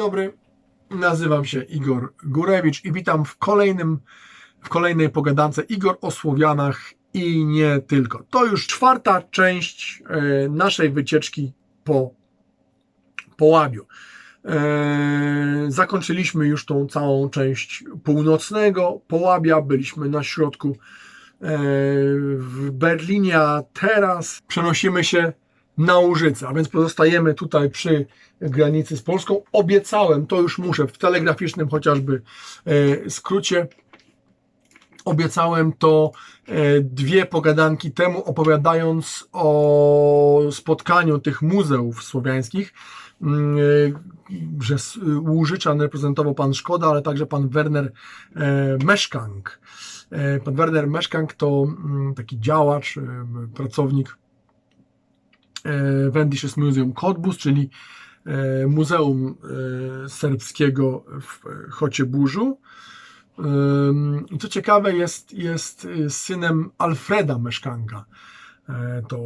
dobry, nazywam się Igor Gurewicz i witam w kolejnym, w kolejnej pogadance Igor o Słowianach i nie tylko. To już czwarta część e, naszej wycieczki po Połabiu. E, Zakończyliśmy już tą całą część północnego Połabia, byliśmy na środku e, w Berlinie, a teraz przenosimy się na Łużycę, a więc pozostajemy tutaj przy granicy z Polską. Obiecałem, to już muszę, w telegraficznym chociażby e, skrócie, obiecałem to e, dwie pogadanki temu, opowiadając o spotkaniu tych muzeów słowiańskich, mm, e, że Łużyczan reprezentował pan Szkoda, ale także pan Werner Meszkank. Pan Werner Meszkank to mm, taki działacz, pracownik Wendisches Museum Cottbus, czyli e, Muzeum e, Serbskiego w Chocieburzu. Co ciekawe, jest, jest synem Alfreda Meszkanka. E, To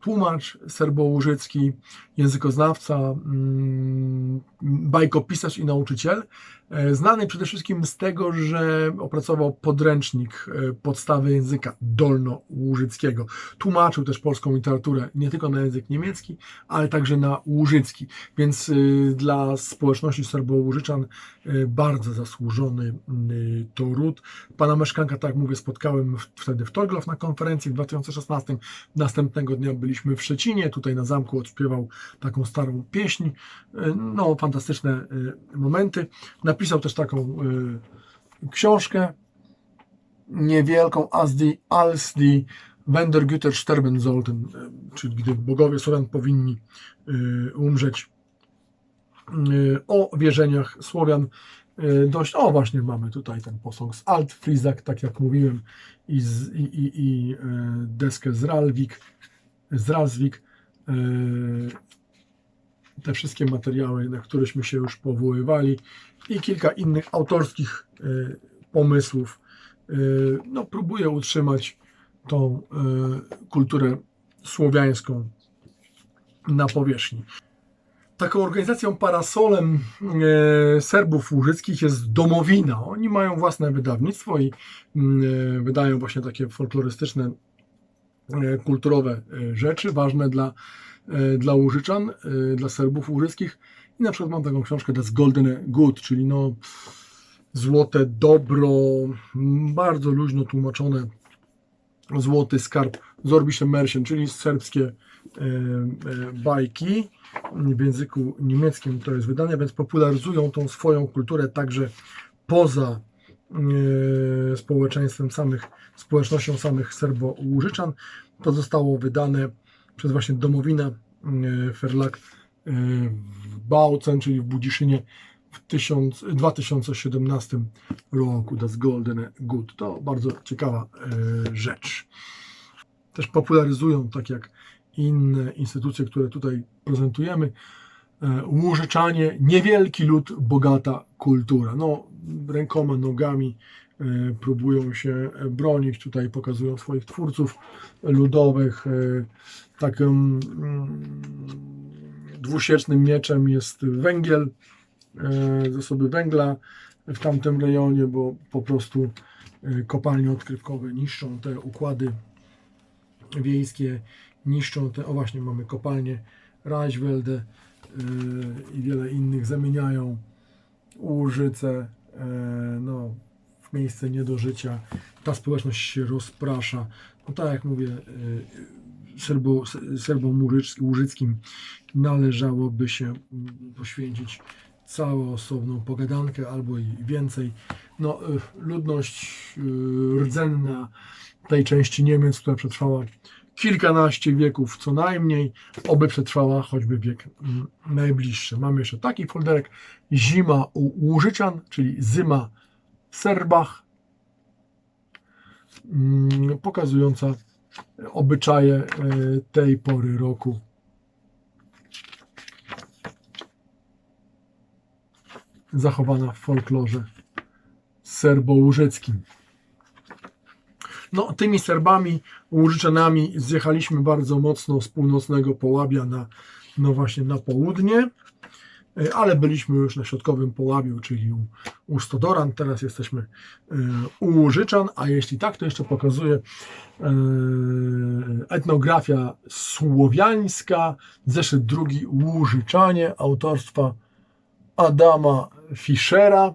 tłumacz serbołużycki, językoznawca, mm, bajkopisarz i nauczyciel. E, Znany przede wszystkim z tego, że opracował podręcznik e, podstawy języka dolnołużyckiego. Tłumaczył też polską literaturę nie tylko na język niemiecki, ale także na łużycki. Więc y, dla społeczności serbołużyczan y, bardzo zasłużony y, to ród. Pana Meszkanka, tak mówię, spotkałem wtedy w Torglow na konferencji w 2016. Następnego dnia byliśmy w Szczecinie, tutaj na zamku odśpiewał taką starą pieśń. Y, No, fantastyczne y, momenty. Napisał też taką y, książkę niewielką As die, als die Wendergüter sterben sollten, czyli gdy bogowie Słowian powinni umrzeć o wierzeniach Słowian. Dość, o właśnie mamy tutaj ten posąg z Altfrizak, tak jak mówiłem, i, z, i, i, i deskę z Ralwik, z Ralswik. Te wszystkie materiały, na któreśmy się już powoływali i kilka innych autorskich y, pomysłów. Y, No, próbuję utrzymać tą y, kulturę słowiańską na powierzchni. Taką organizacją parasolem e, Serbów łużyckich jest Domowina. Oni mają własne wydawnictwo i e, wydają właśnie takie folklorystyczne, e, kulturowe e, rzeczy ważne dla, e, dla Łużyczan, e, dla Serbów łużyckich. I na przykład mam taką książkę Das Goldene Gut, czyli no złote dobro, bardzo luźno tłumaczone złoty skarb Zorbische Märchen, czyli serbskie e, e, bajki w języku niemieckim to jest wydane, więc popularyzują tą swoją kulturę także poza e, społeczeństwem samych, społecznością samych Serbo-Łużyczan. To zostało wydane przez właśnie Domowina e, Ferlak e, w Bautzen, czyli w Budziszynie w 1000 2017 roku. Das Goldene Gut. To bardzo ciekawa e, rzecz. Też popularyzują, tak jak inne instytucje, które tutaj prezentujemy. Łużyczanie, niewielki lud, bogata kultura. No, rękoma, nogami próbują się bronić. Tutaj pokazują swoich twórców ludowych. E, Takim mm, dwusiecznym mieczem jest węgiel, e, zasoby węgla w tamtym rejonie, bo po prostu e, kopalnie odkrywkowe niszczą te układy wiejskie, niszczą te, o właśnie mamy kopalnie Reichwelde i wiele innych, zamieniają Łużyce no, miejsce nie do życia. Ta społeczność się rozprasza. No tak jak mówię, yy, Serbo, Serbom Łużyc- Łużyckim należałoby się mm, poświęcić całą osobną pogadankę albo i więcej. No, yy, ludność yy, rdzenna tej części Niemiec, która przetrwała kilkanaście wieków co najmniej, oby przetrwała choćby wiek mm, najbliższy. Mamy jeszcze taki folderek Zima u Łużyczan, czyli Zyma Serbach, mm, pokazująca obyczaje e, tej pory roku. Zachowana w folklorze serbo-łużyckim. No, tymi Serbami, Łużyczanami zjechaliśmy bardzo mocno z północnego Połabia na, no właśnie na południe. E, ale byliśmy już na środkowym Połabiu, czyli u, u Stodoran, teraz jesteśmy e, u Łużyczan, a jeśli tak, to jeszcze pokazuję e, etnografia słowiańska, zeszyt drugi Łużyczanie, autorstwa Adama Fischera.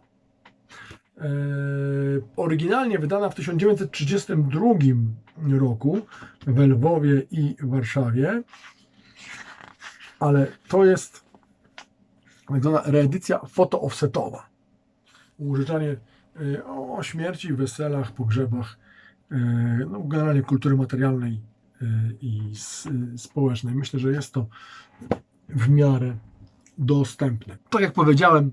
Oryginalnie wydana w 1932 roku w Lwowie i Warszawie, ale to jest tak zwana reedycja foto-offsetowa. Użyczanie e, o śmierci, weselach, pogrzebach, e, no, generalnie kultury materialnej e, i społecznej. Myślę, że jest to w miarę dostępne. Tak jak powiedziałem,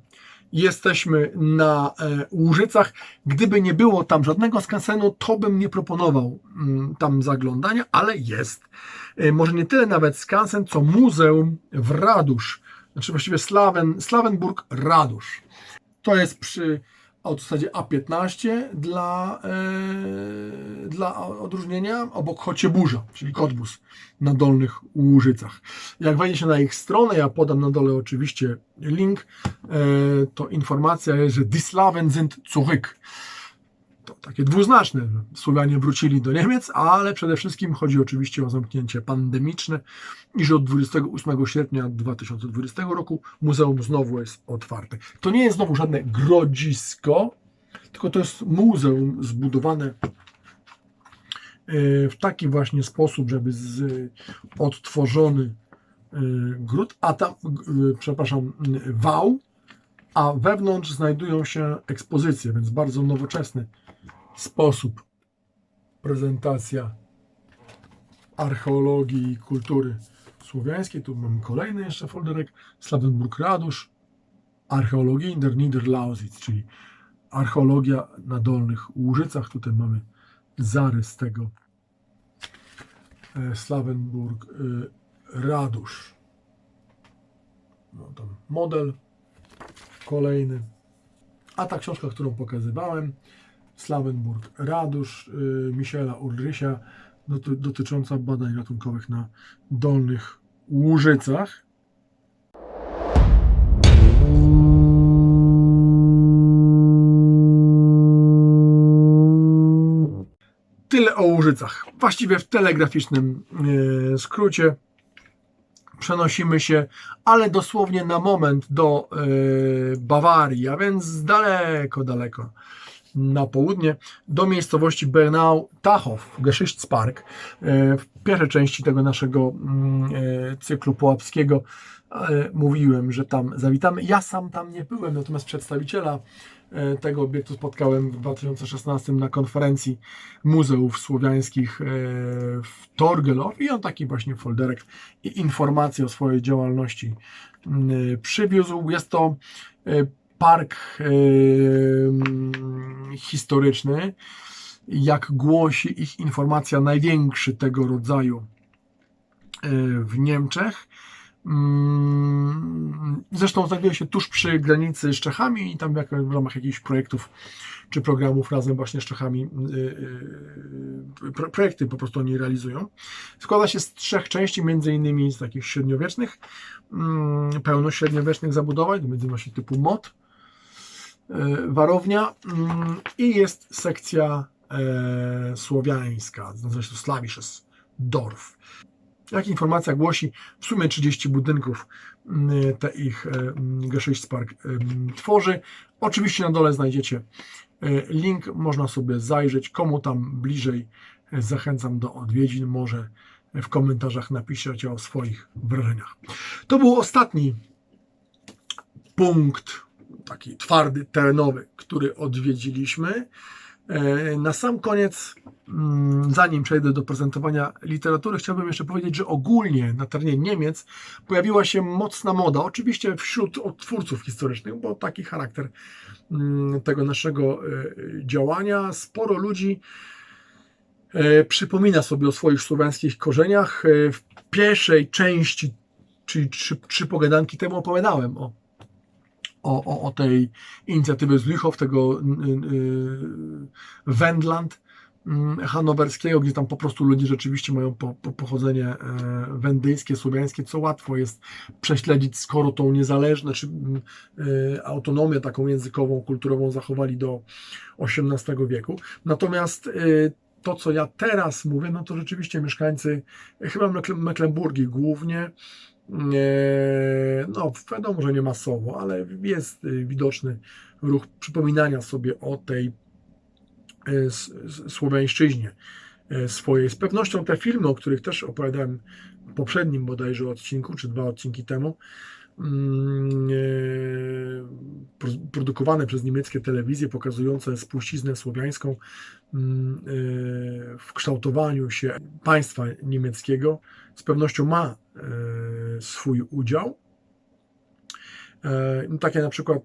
jesteśmy na Łużycach. Gdyby nie było tam żadnego skansenu, to bym nie proponował mm, tam zaglądania, ale jest. Może nie tyle nawet skansen, co muzeum w Radusz. Znaczy właściwie Slawen, Slawenburg Radusz. To jest przy autostradzie A15 dla, e, dla odróżnienia obok Chocieburza, czyli Kotbus na Dolnych Łużycach. Jak wejdzie się na ich stronę, ja podam na dole oczywiście link, e, to informacja jest, że Die Slawen sind zurück. Takie dwuznaczne. Słowianie wrócili do Niemiec, ale przede wszystkim chodzi oczywiście o zamknięcie pandemiczne i że od 28 sierpnia 2020 roku muzeum znowu jest otwarte. To nie jest znowu żadne grodzisko, tylko to jest muzeum zbudowane e, w taki właśnie sposób, żeby z odtworzony e, gród, a tam, e, przepraszam, wał, a wewnątrz znajdują się ekspozycje, więc bardzo nowoczesny sposób prezentacja archeologii i kultury słowiańskiej. Tu mamy kolejny jeszcze folderek, Slavenburg Radusz, archeologii der Niederlausitz, czyli archeologia na Dolnych Łużycach. Tutaj mamy zarys tego e, Slavenburg e, Radusz. No, tam model kolejny. A ta książka, którą pokazywałem, Slavenburg Radusz y, Michela Ulrysia doty, dotycząca badań ratunkowych na Dolnych Łużycach. Tyle o Łużycach. Właściwie w telegraficznym e, skrócie przenosimy się, ale dosłownie na moment do e, Bawarii, a więc daleko, daleko na południe, do miejscowości Bernau-Tachow, Geschichtspark. E, W pierwszej części tego naszego mm, e, cyklu połapskiego e, mówiłem, że tam zawitamy. Ja sam tam nie byłem, natomiast przedstawiciela tego obiektu spotkałem w 2016 na konferencji muzeów słowiańskich w Torgelow i on taki właśnie folderek i informacje o swojej działalności mm, przywiózł. Jest to park historyczny, jak głosi ich informacja, największy tego rodzaju e, w Niemczech. Mm, Zresztą znajduje się tuż przy granicy z Czechami i tam w ramach jakichś projektów czy programów razem właśnie z Czechami y, y, pro- projekty po prostu oni realizują. Składa się z trzech części, między innymi z takich średniowiecznych, mm, pełnośredniowiecznych zabudowań, między innymi typu mod, y, warownia mm, i jest sekcja e, słowiańska, nazywa się to Slawisches Dorf. Jak informacja głosi, w sumie 30 budynków mm, te ich e, mm, Geschichtspark tworzy. Oczywiście na dole znajdziecie e, link, można sobie zajrzeć. Komu tam bliżej, e, zachęcam do odwiedzin. Może w komentarzach napiszcie o swoich wrażeniach. To był ostatni punkt, taki twardy, terenowy, który odwiedziliśmy. E, Na sam koniec, mm, zanim przejdę do prezentowania literatury, chciałbym jeszcze powiedzieć, że ogólnie na terenie Niemiec pojawiła się mocna moda, oczywiście wśród odtwórców historycznych, bo taki charakter mm, tego naszego e, działania. Sporo ludzi e, przypomina sobie o swoich słowiańskich korzeniach. W pierwszej części, czyli trzy, trzy pogadanki temu opowiadałem o o, o, o tej inicjatywy z Lüchow, tego y, y, Wendland, mm, hanowerskiego, gdzie tam po prostu ludzie rzeczywiście mają po, po pochodzenie e, wendyjskie, słowiańskie, co łatwo jest prześledzić, skoro tą niezależność, czy mm, e, autonomię taką językową, kulturową zachowali do XVIII wieku. Natomiast e, to, co ja teraz mówię, no to rzeczywiście mieszkańcy, chyba Mecklenburgii głównie, no wiadomo, że nie masowo, ale jest y, widoczny ruch przypominania sobie o tej s- słowiańszczyźnie e, swojej. Z pewnością te filmy, o których też opowiadałem w poprzednim bodajże odcinku, czy dwa odcinki temu, mm, pro- produkowane przez niemieckie telewizje, pokazujące spuściznę słowiańską mm, w kształtowaniu się państwa niemieckiego, z pewnością ma swój udział. E, no Takie na przykład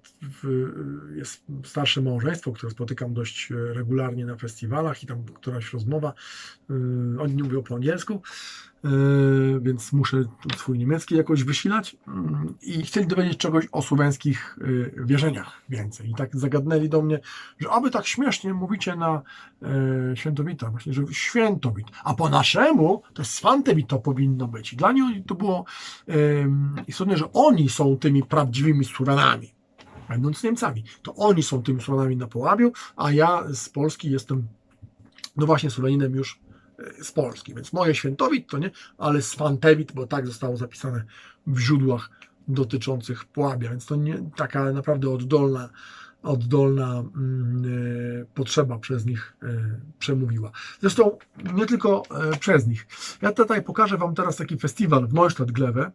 jest starsze małżeństwo, które spotykam dość e, regularnie na festiwalach i tam któraś rozmowa, e, oni nie mówią po angielsku, więc muszę swój niemiecki jakoś wysilać Mm, i chcieli dowiedzieć czegoś o słowiańskich wierzeniach więcej. I tak zagadnęli do mnie, że aby tak śmiesznie mówicie na świętowita, właśnie, że świętowit, a po naszemu to swantewit to powinno być. I dla nich to było istotne, że oni są tymi prawdziwymi Słowianami, będąc Niemcami. To oni są tymi Słowianami na Połabiu, a ja z Polski jestem, no właśnie, Słowianinem już e, z Polski. Więc moje świętowit to nie, ale swantewit, bo tak zostało zapisane w źródłach dotyczących Połabia. Więc to nie taka naprawdę oddolna, oddolna mm, e, potrzeba przez nich e, przemówiła. Zresztą nie tylko przez nich. Ja tutaj pokażę Wam teraz taki festiwal w Neustadt-Glewe.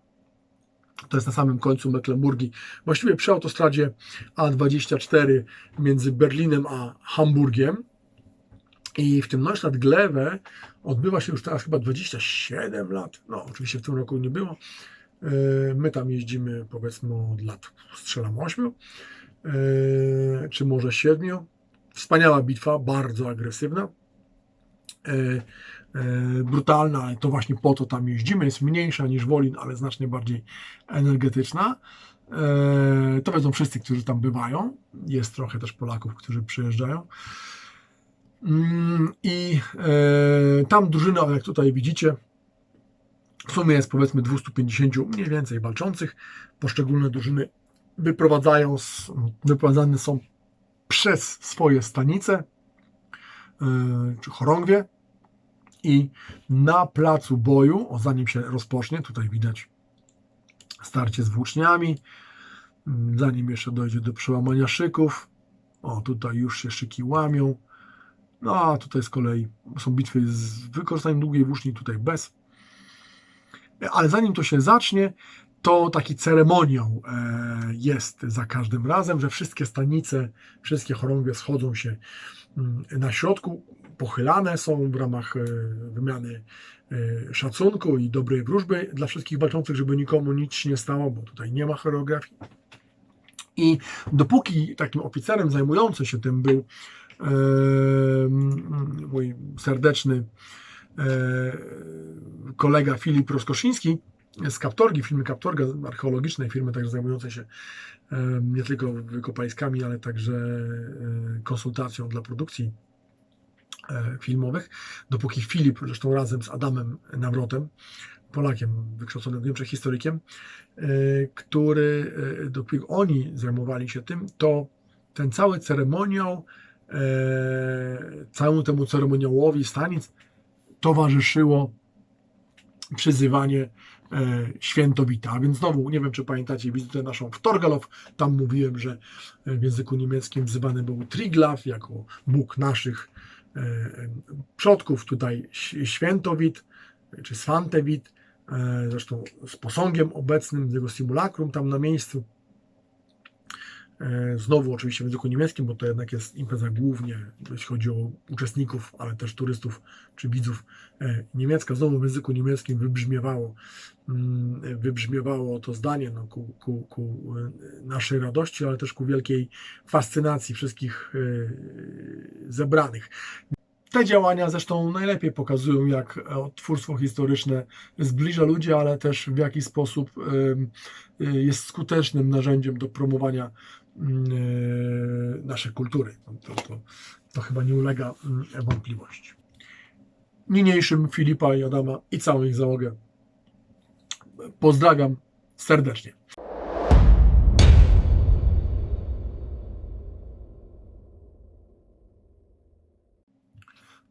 To jest na samym końcu Mecklenburgii, właściwie przy autostradzie A24 między Berlinem a Hamburgiem. I w tym Neustadt-Glewe odbywa się już teraz chyba 27 lat. No, oczywiście w tym roku nie było. E, My tam jeździmy powiedzmy od lat, strzelam 8, czy może 7. Wspaniała bitwa, bardzo agresywna. E, brutalna, ale to właśnie po to tam jeździmy. Jest mniejsza niż Wolin, ale znacznie bardziej energetyczna. E, To wiedzą wszyscy, którzy tam bywają. Jest trochę też Polaków, którzy przyjeżdżają. Mm, I e, tam drużyna, jak tutaj widzicie, w sumie jest powiedzmy 250 mniej więcej walczących. Poszczególne drużyny wyprowadzają, wyprowadzane są przez swoje stanice czy chorągwie i na placu boju, o zanim się rozpocznie, tutaj widać starcie z włóczniami, zanim jeszcze dojdzie do przełamania szyków, o tutaj już się szyki łamią, no a tutaj z kolei są bitwy z wykorzystaniem długiej włóczni, tutaj bez. Ale zanim to się zacznie, to taki ceremoniał e, jest za każdym razem, że wszystkie stanice, wszystkie chorągwie schodzą się mm, na środku, pochylane są w ramach e, wymiany e, szacunku i dobrej wróżby dla wszystkich walczących, żeby nikomu nic się nie stało, bo tutaj nie ma choreografii. I dopóki takim oficerem zajmującym się tym był mój serdeczny kolega Filip Roskoszyński z Kaptorgi, firmy Kaptorga, archeologicznej firmy także zajmującej się nie tylko wykopaliskami, ale także konsultacją dla produkcji e, filmowych. Dopóki Filip, zresztą razem z Adamem Nawrotem, Polakiem wykształconym w Niemczech, historykiem, e, który, e, dopóki oni zajmowali się tym, to ten cały ceremoniał, całemu temu ceremoniałowi stanic towarzyszyło przyzywanie świętowita. A więc znowu, nie wiem czy pamiętacie wizytę naszą w Torgalow, tam mówiłem, że w języku niemieckim wzywany był Triglav jako Bóg naszych e, przodków, tutaj świętowit czy swantewit, e, zresztą z posągiem obecnym, z jego simulacrum tam na miejscu. E, Znowu oczywiście w języku niemieckim, bo to jednak jest impreza głównie, jeśli chodzi o uczestników, ale też turystów czy widzów e, niemiecka. Znowu w języku niemieckim wybrzmiewało, mm, wybrzmiewało to zdanie no, ku, ku, ku e, naszej radości, ale też ku wielkiej fascynacji wszystkich zebranych. Te działania zresztą najlepiej pokazują, jak odtwórstwo historyczne zbliża ludzi, ale też w jaki sposób jest skutecznym narzędziem do promowania naszej kultury. To, to, to chyba nie ulega mm, wątpliwości. Niniejszym Filipa i Adama i całą ich załogę pozdrawiam serdecznie.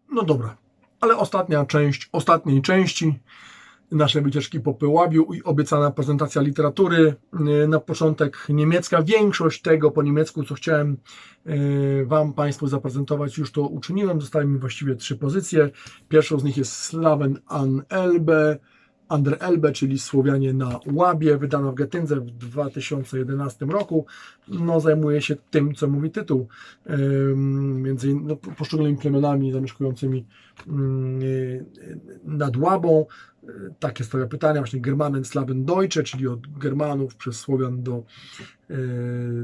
No dobra, ale ostatnia część ostatniej części naszej wycieczki po Pyłabiu i obiecana prezentacja literatury. Yy, Na początek niemiecka. Większość tego po niemiecku, co chciałem yy, Wam, Państwu zaprezentować, już to uczyniłem. Zostały mi właściwie trzy pozycje. Pierwszą z nich jest Slaven an Elbe, Ander Elbe, czyli Słowianie na Łabie, wydana w Getyndze w 2011 roku. No, zajmuje się tym, co mówi tytuł, między no, poszczególnymi plemionami zamieszkującymi ym, nad Łabą. Takie stawia pytania, właśnie Germanen, Slaven, Deutsche, czyli od Germanów przez Słowian do, y,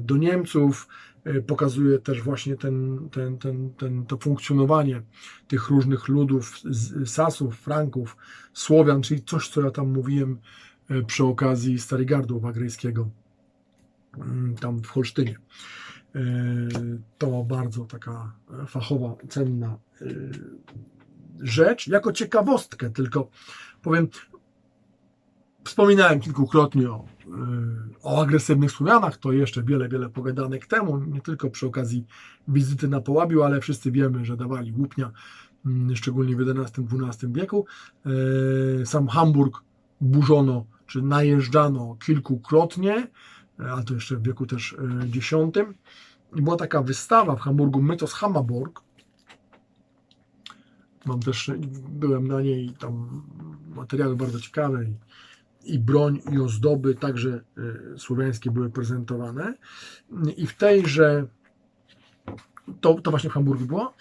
do Niemców. Y, Pokazuje też właśnie ten, ten, ten, ten, to funkcjonowanie tych różnych ludów, Sasów, Franków, Słowian, czyli coś, co ja tam mówiłem y, przy okazji Starygardu Wagryjskiego, mm, tam w Holsztynie. Y, To bardzo taka e, fachowa, cenna rzecz, jako ciekawostkę tylko powiem, wspominałem kilkukrotnie o, y, o agresywnych Słowianach, to jeszcze wiele, wiele pogadanek temu, nie tylko przy okazji wizyty na Połabiu, ale wszyscy wiemy, że dawali łupnia, mm, szczególnie w XI-XII wieku. Y, Sam Hamburg burzono, czy najeżdżano kilkukrotnie, a to jeszcze w wieku też X. I była taka wystawa w Hamburgu, Mythos Hammerburg, Mam też, byłem na niej, tam materiały bardzo ciekawe i, broń, i ozdoby, także y, słowiańskie były prezentowane. I w tejże, to, to właśnie w Hamburgu było,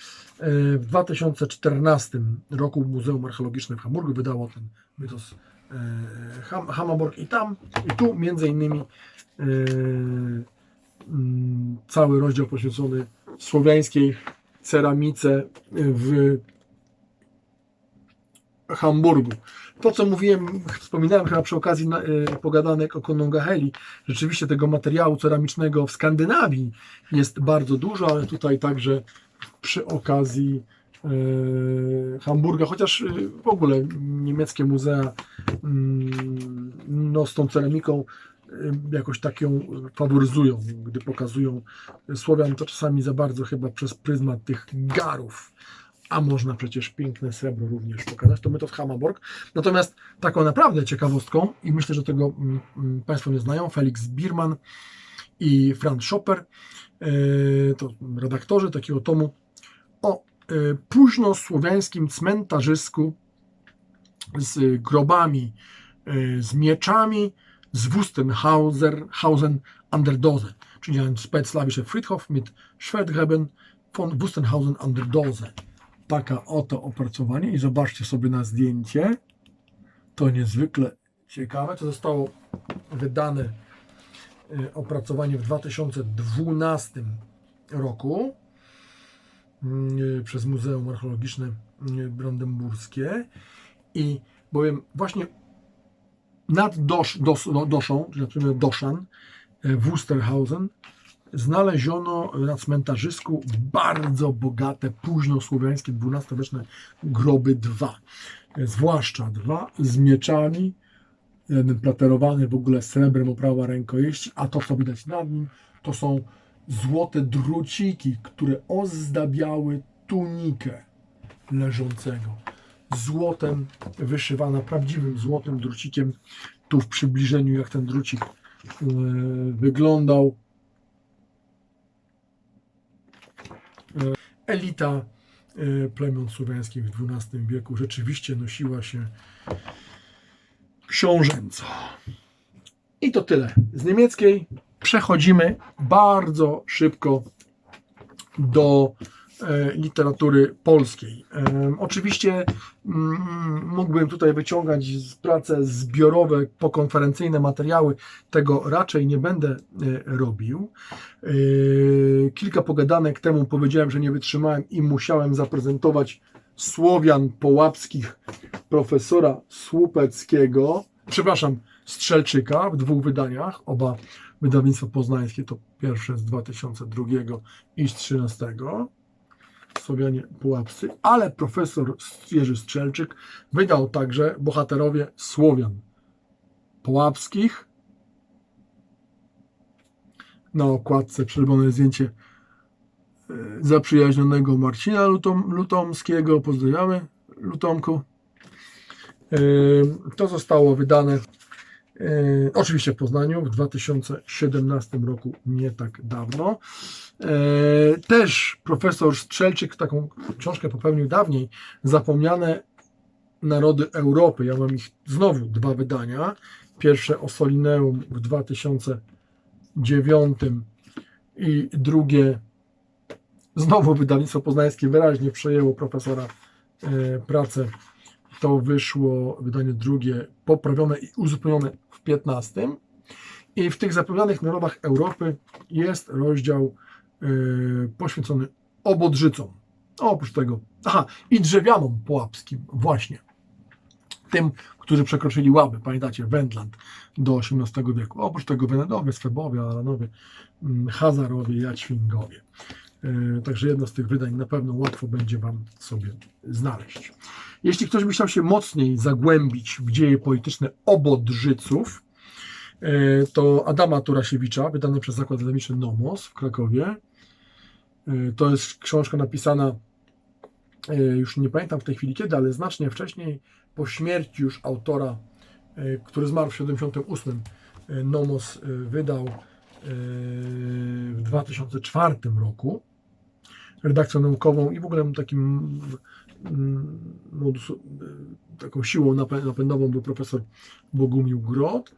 y, w 2014 roku Muzeum Archeologiczne w Hamburgu wydało ten mytos y, Ham, Hammerburg i tam, i tu między innymi mm, cały rozdział poświęcony słowiańskiej ceramice w Hamburgu. To, co mówiłem, wspominałem chyba przy okazji na, y, pogadanek o Konongaheli, rzeczywiście tego materiału ceramicznego w Skandynawii jest bardzo dużo, ale tutaj także przy okazji y, Hamburga, chociaż y, w ogóle niemieckie muzea mm, no, z tą ceramiką y, jakoś tak ją faworyzują, gdy pokazują Słowian, to czasami za bardzo chyba przez pryzmat tych garów a można przecież piękne srebro również pokazać, to my to z Hammerburg. Natomiast taką naprawdę ciekawostką, i myślę, że tego mm, mm, Państwo nie znają, Felix Bierman i Franz Schopper, e, to redaktorzy takiego tomu, o e, późnosłowiańskim cmentarzysku z grobami, e, z mieczami, z Wustenhauser, Hausen czyli ein Friedhof mit Schwertgräben von Wustenhausen an der Dose taka oto opracowanie i zobaczcie sobie na zdjęcie. To niezwykle ciekawe. To zostało wydane y, opracowanie w 2012 roku y, przez Muzeum Archeologiczne y, Brandenburskie i bowiem właśnie nad Dosz, Dos, no, Doszą, czyli na przykład Doszan, y, Wusterhausen, znaleziono na cmentarzysku bardzo bogate, późnosłowiańskie, XII-wieczne groby dwa. Zwłaszcza dwa z mieczami, jeden platerowany w ogóle srebrem oprawa rękojeści, a to co widać nad nim, to są złote druciki, które ozdabiały tunikę leżącego. Złotem wyszywana, prawdziwym złotym drucikiem. Tu w przybliżeniu, jak ten drucik yy, wyglądał. Elita e, plemion słowiańskich w XII wieku rzeczywiście nosiła się książęco. I to tyle z niemieckiej. Przechodzimy bardzo szybko do literatury polskiej. E, oczywiście mm, mógłbym tutaj wyciągać z prace zbiorowe, pokonferencyjne materiały, tego raczej nie będę e, robił. E, kilka pogadanek temu powiedziałem, że nie wytrzymałem i musiałem zaprezentować Słowian Połapskich profesora Słupeckiego. przepraszam, Strzelczyka w dwóch wydaniach, oba wydawnictwa poznańskie, to pierwsze z 2002 i z 2013, Słowianie Pułapscy, ale profesor Jerzy Strzelczyk wydał także Bohaterowie Słowian Pułapskich. Na okładce przerobione zdjęcie e, zaprzyjaźnionego Marcina Lutom, Lutomskiego. Pozdrawiamy Lutomku. E, To zostało wydane e, oczywiście w Poznaniu w 2017 roku, nie tak dawno. E, Też profesor Strzelczyk taką książkę popełnił dawniej, Zapomniane Narody Europy. Ja mam ich znowu dwa wydania. Pierwsze o Solineum w 2009 i drugie znowu wydawnictwo poznańskie wyraźnie przejęło profesora e, pracę. To wyszło wydanie drugie, poprawione i uzupełnione w 15. I w tych zapomnianych narodach Europy jest rozdział e, poświęcony obodrzycom. Oprócz tego, aha, i drzewianom połapskim, właśnie. Tym, którzy przekroczyli Łaby, pamiętacie, Wendland do XVIII wieku. Oprócz tego Wenendowie, Swebowie, Alanowie, mm, Hazarowie, Jaćwingowie. E, Także jedno z tych wydań na pewno łatwo będzie Wam sobie znaleźć. Jeśli ktoś by chciał się mocniej zagłębić w dzieje polityczne obodrzyców, to Adama Turasiewicza, wydany przez Zakład Wydawniczy Nomos w Krakowie. E, To jest książka napisana, e, już nie pamiętam w tej chwili kiedy, ale znacznie wcześniej, po śmierci już autora, e, który zmarł w 78. e, Nomos e, wydał e, w 2004 roku redakcją naukową i w ogóle takim mm, e, taką siłą napę- napędową był profesor Bogumił Grot.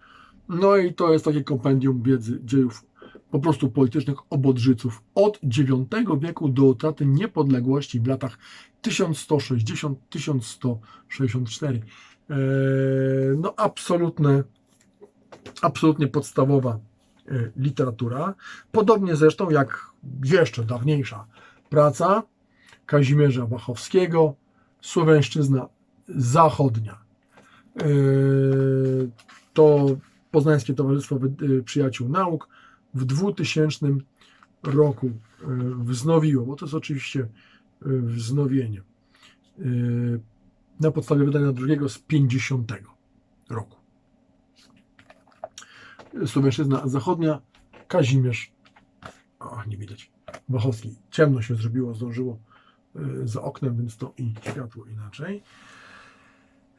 No i to jest takie kompendium wiedzy dziejów po prostu politycznych obodrzyców od IX wieku do utraty niepodległości w latach 1160-1164. Eee, No absolutne, absolutnie podstawowa e, literatura. Podobnie zresztą jak jeszcze dawniejsza praca Kazimierza Wachowskiego, Słowiańszczyzna Zachodnia. Eee, To Poznańskie Towarzystwo Wy- Przyjaciół Nauk w 2000 roku e, wznowiło, bo to jest oczywiście e, wznowienie, na podstawie wydania drugiego z 50 roku. Słowiańszczyzna Zachodnia, Kazimierz, o, nie widać, Wachowski. Ciemno się zrobiło, zdążyło za oknem, więc to i światło inaczej.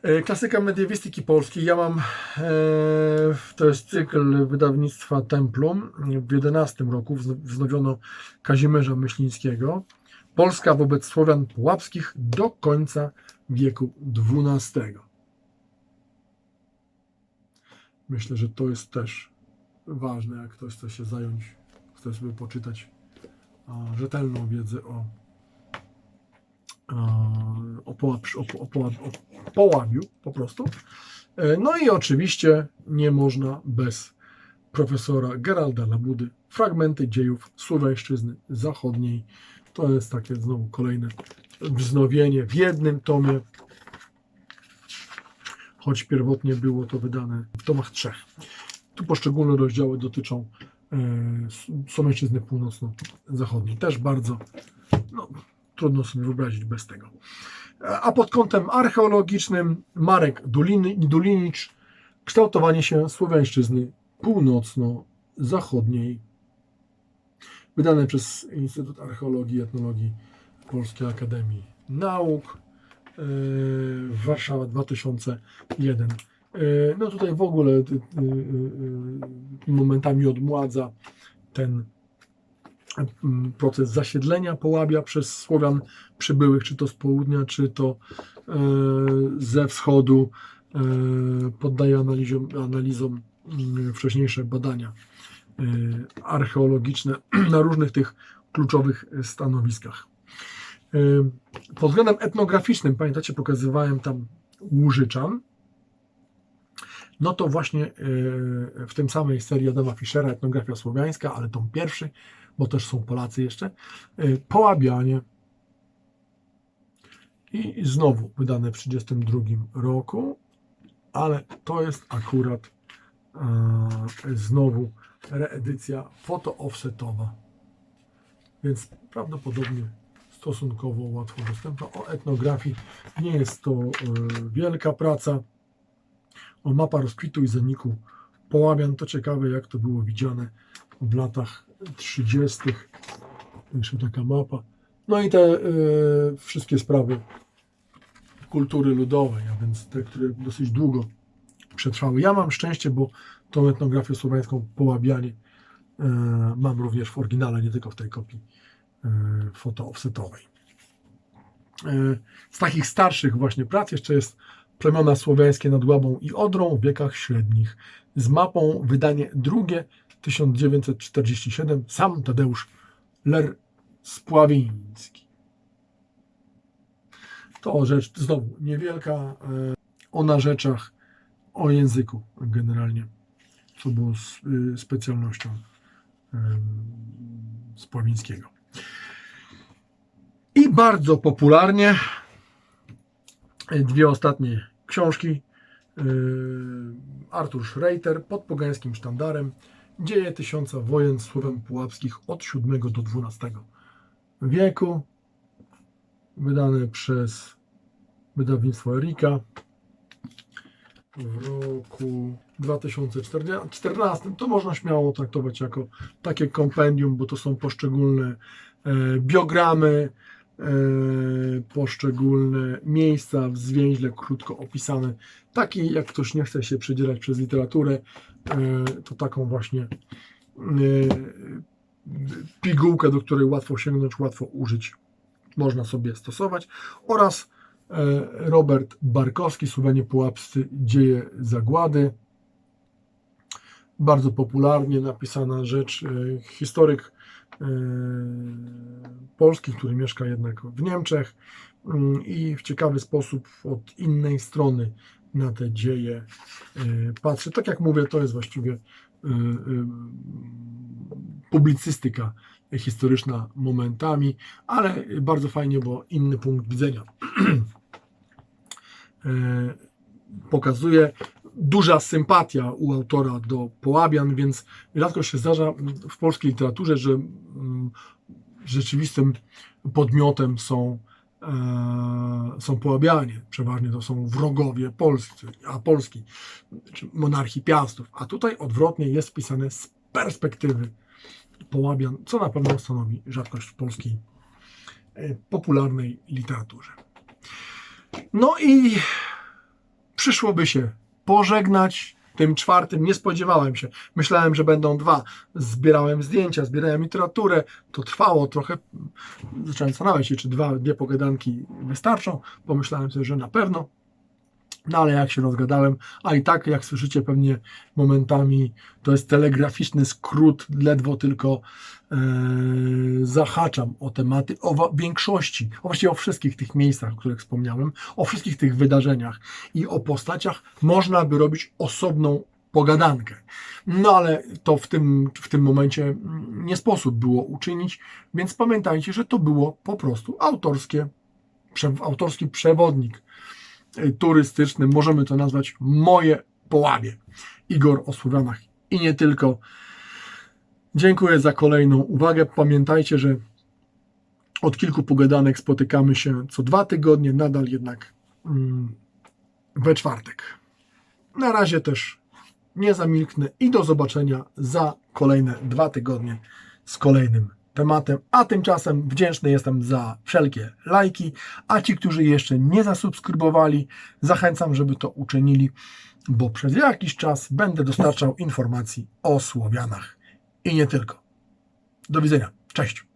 E, Klasyka mediewistyki polskiej. Ja mam, e, to jest cykl wydawnictwa Templum. W 11 roku wzno- wznowiono Kazimierza Myślińskiego. Polska wobec Słowian Pułapskich do końca wieku XII. Myślę, że to jest też ważne, jak ktoś chce się zająć, chce sobie poczytać rzetelną wiedzę o, a, o, połap, o, o, połap, o połabiu po prostu. E, No i oczywiście nie można bez profesora Geralda Labudy fragmenty dziejów Słowiańszczyzny Zachodniej. To jest takie znowu kolejne wznowienie w jednym tomie, choć pierwotnie było to wydane w tomach trzech. Tu poszczególne rozdziały dotyczą e, Słowiańszczyzny Północno-Zachodniej. Też bardzo no, trudno sobie wyobrazić bez tego. A pod kątem archeologicznym Marek Dulini- Dulinicz, kształtowanie się Słowiańszczyzny Północno-Zachodniej, wydane przez Instytut Archeologii i Etnologii Polskiej Akademii Nauk, yy, Warszawa 2001. Yy, No tutaj w ogóle yy, momentami odmładza ten proces zasiedlenia Połabia przez Słowian przybyłych, czy to z południa, czy to e, ze wschodu. E, Poddaje analizom, analizom mm, wcześniejsze badania e, archeologiczne na różnych tych kluczowych stanowiskach. Pod względem etnograficznym, pamiętacie, pokazywałem tam Łużyczan. No to właśnie w tym samej serii Adama Fischera etnografia słowiańska, ale tom pierwszy, bo też są Polacy jeszcze, e, Połabianie, i znowu wydane w 1932 roku. ale to jest akurat e, znowu reedycja foto-offsetowa, więc prawdopodobnie stosunkowo łatwo dostępna. O etnografii nie jest to e, wielka praca. O mapa rozkwitu i zaniku Połabian to ciekawe, jak to było widziane w latach 30. Jeszcze taka mapa. No i te e, wszystkie sprawy kultury ludowej, a więc te, które dosyć długo przetrwały. Ja mam szczęście, bo tą etnografię słowiańską Połabianie e, mam również w oryginale, nie tylko w tej kopii e, foto-offsetowej. E, z takich starszych właśnie prac jeszcze jest plemiona słowiańskie nad Łabą i Odrą w wiekach średnich z mapą wydanie drugie 1947 sam Tadeusz Ler Spławiński. To rzecz znowu niewielka e, o narzeczach, o języku generalnie, co było y, specjalnością em, Spławińskiego. I bardzo popularnie e, dwie ostatnie książki. E, Artur Schreiter pod pogańskim sztandarem Dzieje tysiąca wojen słowem pułapskich od VII do XII wieku. Wydane przez wydawnictwo Erika w roku 2014. To można śmiało traktować jako takie kompendium, bo to są poszczególne e, biogramy, poszczególne miejsca w zwięźle krótko opisane. Taki, jak ktoś nie chce się przedzielać przez literaturę, e, to taką właśnie e, pigułkę, do której łatwo sięgnąć, łatwo użyć, można sobie stosować. Oraz e, Robert Barkowski, Słowianie Pułapscy, Dzieje Zagłady. Bardzo popularnie napisana rzecz. e, Historyk e, polski, który mieszka jednak w Niemczech mm, i w ciekawy sposób od innej strony na te dzieje e, patrzy. Tak jak mówię, to jest właściwie publicystyka historyczna momentami, ale bardzo fajnie, bo inny punkt widzenia pokazuje. Duża sympatia u autora do Połabian, więc rzadko się zdarza w polskiej literaturze, że mm, rzeczywistym podmiotem są, e, są Połabianie. Przeważnie to są wrogowie polscy, a Polski, czy monarchii Piastów. A tutaj odwrotnie jest pisane z perspektywy Połabian, co na pewno stanowi rzadkość w polskiej e, popularnej literaturze. No i przyszłoby się pożegnać tym czwartym. Nie spodziewałem się. Myślałem, że będą dwa. Zbierałem zdjęcia, zbierałem literaturę. To trwało trochę. Zacząłem zastanawiać się, czy dwa, dwie pogadanki wystarczą. Pomyślałem sobie, że na pewno. No ale jak się rozgadałem, a i tak, jak słyszycie pewnie momentami, to jest telegraficzny skrót, ledwo tylko zahaczam o tematy, o większości, o właściwie o wszystkich tych miejscach, o których wspomniałem, o wszystkich tych wydarzeniach i o postaciach można by robić osobną pogadankę. No ale to w tym, w tym momencie mm, nie sposób było uczynić, więc pamiętajcie, że to było po prostu autorskie, autorski przewodnik y, turystyczny, możemy to nazwać moje połabie. Igor o Słowianach i nie tylko. Dziękuję za kolejną uwagę. Pamiętajcie, że od kilku pogadanek spotykamy się co dwa tygodnie, nadal jednak mm, we czwartek. Na razie też nie zamilknę i do zobaczenia za kolejne dwa tygodnie z kolejnym tematem. A tymczasem wdzięczny jestem za wszelkie lajki, a ci, którzy jeszcze nie zasubskrybowali, zachęcam, żeby to uczynili, bo przez jakiś czas będę dostarczał informacji o Słowianach i nie tylko. Do widzenia. Cześć.